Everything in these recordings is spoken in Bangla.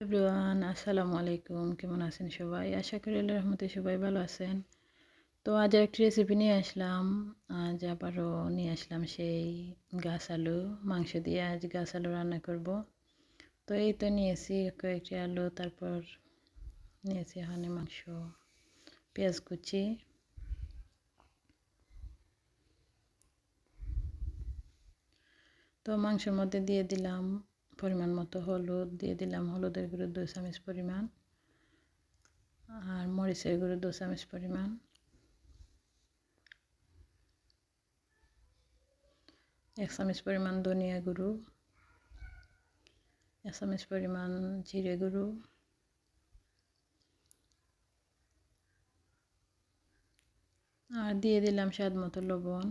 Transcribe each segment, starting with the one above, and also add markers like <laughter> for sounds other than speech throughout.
এভরিওয়ান আসসালামু আলাইকুম। কেমন আছেন সবাই? আশা করি আল্লাহ রহমতে সবাই ভালো আছেন। তো আজ একটি রেসিপি নিয়ে আসলাম। আজ আবারও নিয়ে আসলাম সেই গাছ আলু, মাংস দিয়ে আজ গাছ আলু রান্না করব। তো এই তো নিয়েছি কয়েকটি আলু, তারপর নিয়েছি এখানে মাংস, পেঁয়াজ কুচি। তো মাংসের মধ্যে দিয়ে দিলাম পরিমাণ মতো হলুদ দিয়ে দিলাম। হলুদের গুঁড়ো দু চামচ পরিমাণ। আর মরিচের গুঁড়ো দু চামচ পরিমাণ। এক চামচ পরিমাণ ধনিয়া গুঁড়ো। এক চামচ পরিমাণ জিরে গুঁড়ো। আর দিয়ে দিলাম স্বাদ মতো লবণ।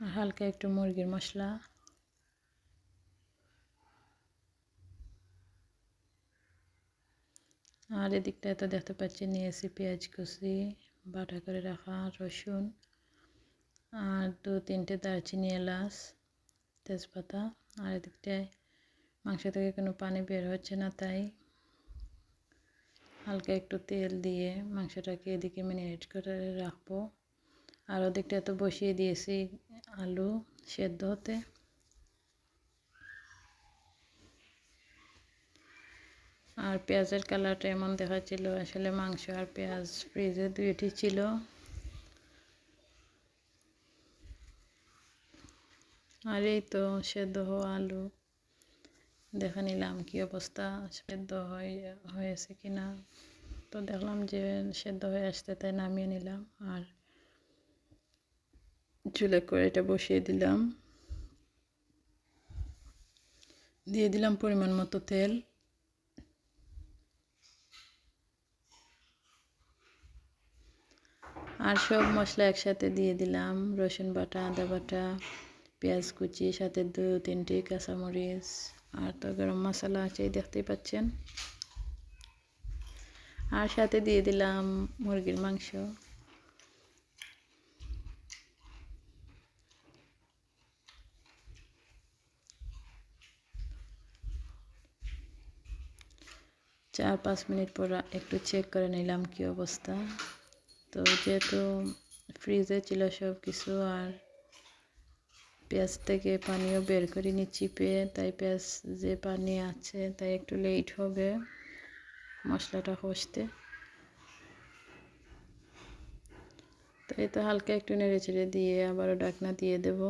আর হালকা একটু মুরগির মশলা। আর এদিকটায় তো দেখতে পাচ্ছি নিয়েছি পেঁয়াজ কুচি, বাটা করে রাখা, রসুন, আর দু তিনটে দারচিনি এলাচ, তেজপাতা। আর এদিকটায় মাংস থেকে কোনো পানি বের হচ্ছে না, তাই হালকা একটু তেল দিয়ে মাংসটাকে এদিকে ম্যারিনেট করে রাখব। আর ওদিকটা তো বসিয়ে দিয়েছি আলু সেদ্ধ হতে। আর পেঁয়াজের কালারটা এমন দেখাচ্ছিল, আসলে মাংস আর পেঁয়াজ ফ্রিজে দুইটি ছিল। আর এই তো সেদ্ধ হওয়া আলু। দেখে নিলাম কি অবস্থা, সেদ্ধ হয়ে, হয়েছে কিনা। তো দেখলাম যে সেদ্ধ হয়ে আসতে তাই নামিয়ে নিলাম। আর চুলে করে এটা বসিয়ে দিলাম। দিয়ে দিলাম পরিমাণ মতো তেল। আর সব মশলা একসাথে দিয়ে দিলাম। রসুন বাটা, আদা বাটা, পেঁয়াজ কুচি, সাথে দু তিনটি কাঁচামরিচ আর তো গরম মশলা আছে দেখতেই পাচ্ছেন। আর সাথে দিয়ে দিলাম মুরগির মাংস। চার পাঁচ মিনিট পর একটু চেক করে নিলাম কি অবস্থা। তো যেহেতু ফ্রিজে ছিল সব কিছু আর পেঁয়াজ থেকে পানিও বের করে নিচ্ছি পেয়ে, তাই পেঁয়াজ যে পানি আছে তাই একটু লেট হবে মশলাটা কষতে। তাই তো হালকা একটু নেড়ে চেড়ে দিয়ে আবারও ডাকনা দিয়ে দেবো।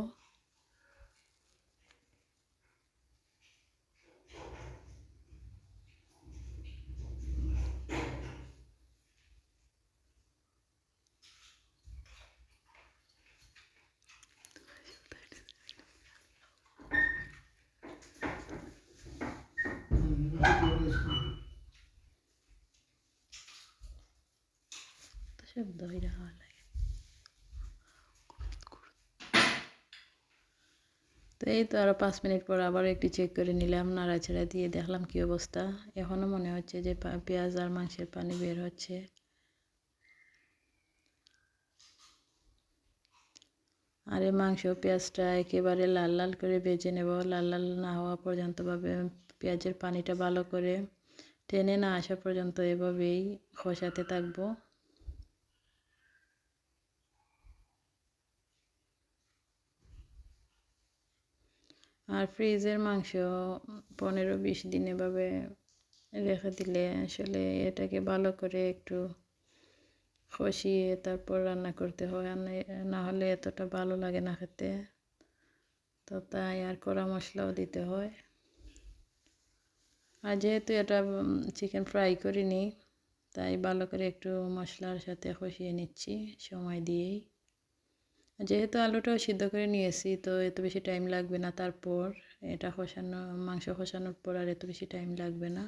শব্দ হয়ে যাওয়া লাগে তো এই তো আরও পাঁচ মিনিট পর আবার একটু চেক করে নিলাম নাড়াচাড়া দিয়ে দেখলাম কি অবস্থা এখনও মনে হচ্ছে যে পেঁয়াজ আর মাংসের পানি বের হচ্ছে আর এই মাংস পেঁয়াজটা একেবারে লাল লাল করে বেজে নেব লাল লাল না হওয়া পর্যন্তভাবে পেঁয়াজের পানিটা ভালো করে টেনে না আসা পর্যন্ত এভাবেই খসাতে থাকব আর ফ্রিজের মাংস পনেরো বিশ দিন এভাবে রেখে দিলে আসলে এটাকে ভালো করে একটু খসিয়ে তারপর রান্না করতে হয়। না হলে এতটা ভালো লাগে না খেতে। তো তাই আর কড়া মশলাও দিতে হয়। আর যেহেতু এটা চিকেন ফ্রাই করিনি, তাই ভালো করে একটু মশলার সাথে কষিয়ে নিচ্ছি সময় দিয়েই। যেহেতু আলুটাও সিদ্ধ করে নিয়েছি, তো এত বেশি টাইম লাগবে না। তারপর এটা খসানো মাংস খসানোর পর আর এত বেশি টাইম লাগবে না।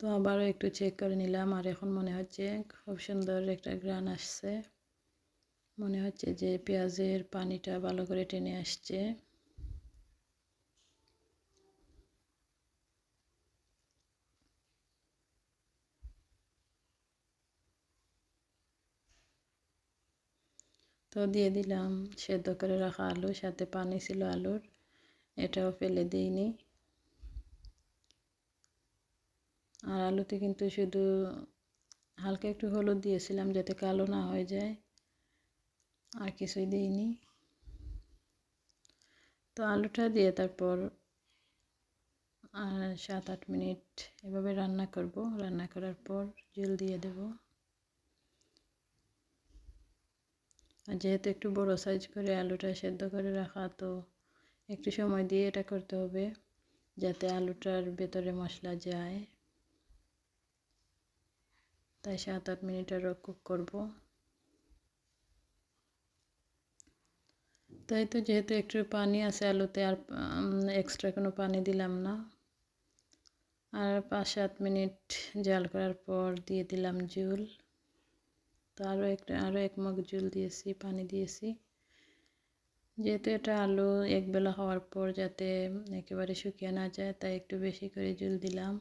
তো আবারও একটু চেক করে নিলাম আর এখন মনে হচ্ছে খুব সুন্দর একটা গ্রান আসছে। মনে হচ্ছে যে পেঁয়াজের পানিটা ভালো করে টেনে আসছে। তো দিয়ে দিলাম, সেদ্ধ করে রাখা আলু, সাথে পানি ছিল আলুর। এটাও ফেলে দিইনি। আর আলুতে কিন্তু শুধু হালকা একটু হলুদ দিয়েছিলাম যাতে কালো না হয়ে যায়। আর কিছুই দিইনি। তো আলুটা দিয়ে তারপর সাত আট মিনিট এভাবে রান্না করব। রান্না করার পর জল দিয়ে দেব। আর যেহেতু একটু বড় সাইজ করে আলুটা সেদ্ধ করে রাখা, তো একটু সময় দিয়ে এটা করতে হবে যাতে আলুটার ভেতরে মশলা যায়। তাই সাত আট মিনিট আরও কুক করব। তাই তো যেহেতু একটু পানি আছে আলুতে আর এক্সট্রা কোনো পানি দিলাম না। আর পাঁচ সাত মিনিট জাল করার পর দিয়ে দিলাম জুল তো আরও একটা আরও এক মগ জুল দিয়েছি, পানি দিয়েছি। যেহেতু এটা আলু একবেলা হওয়ার পর যাতে একেবারে শুকিয়ে না যায়, তাই একটু বেশি করে জুল দিলাম।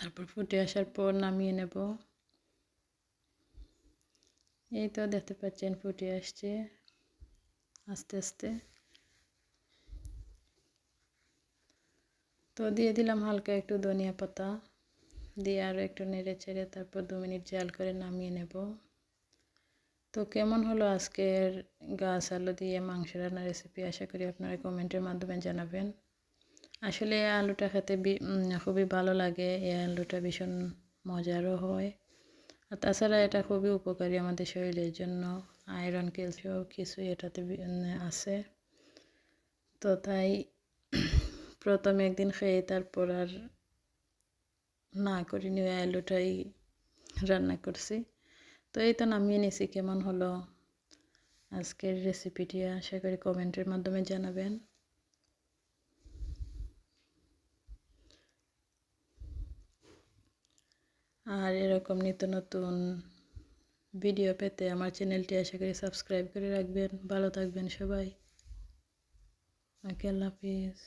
তারপর ফুটে আসার পর নামিয়ে নেব। এই তো দেখতে পাচ্ছেন ফুটে আসছে আস্তে আস্তে। তো দিয়ে দিলাম হালকা একটু ধনিয়া পাতা, দিয়ে আরও একটু নেড়ে চেড়ে তারপর দু মিনিট জাল করে নামিয়ে নেব। তো কেমন হলো আজকের গাছ আলু দিয়ে মাংস রান্নার রেসিপি আশা করি আপনারা কমেন্টের মাধ্যমে জানাবেন। আসলে আলুটা খেতে খুবই ভালো লাগে। এই আলুটা ভীষণ মজারও হয়। আর তাছাড়া এটা খুবই উপকারী আমাদের শরীরের জন্য। আয়রন, ক্যালসিয়াম কিছুই এটাতে আছে। তো তাই <clears throat> প্রথমে একদিন খেয়ে তারপর আর না করিনি ওই আলুটাই রান্না করছি। তো এই তো নামিয়ে নিয়েছি কেমন হলো? আজকের রেসিপিটি আশা করি কমেন্টের মাধ্যমে জানাবেন। আর এরকম নিত্য নতুন ভিডিও পেতে আমার চ্যানেলটি আশা করি সাবস্ক্রাইব করে রাখবেন। ভালো থাকবেন সবাই। আল্লাহ হাফিজ।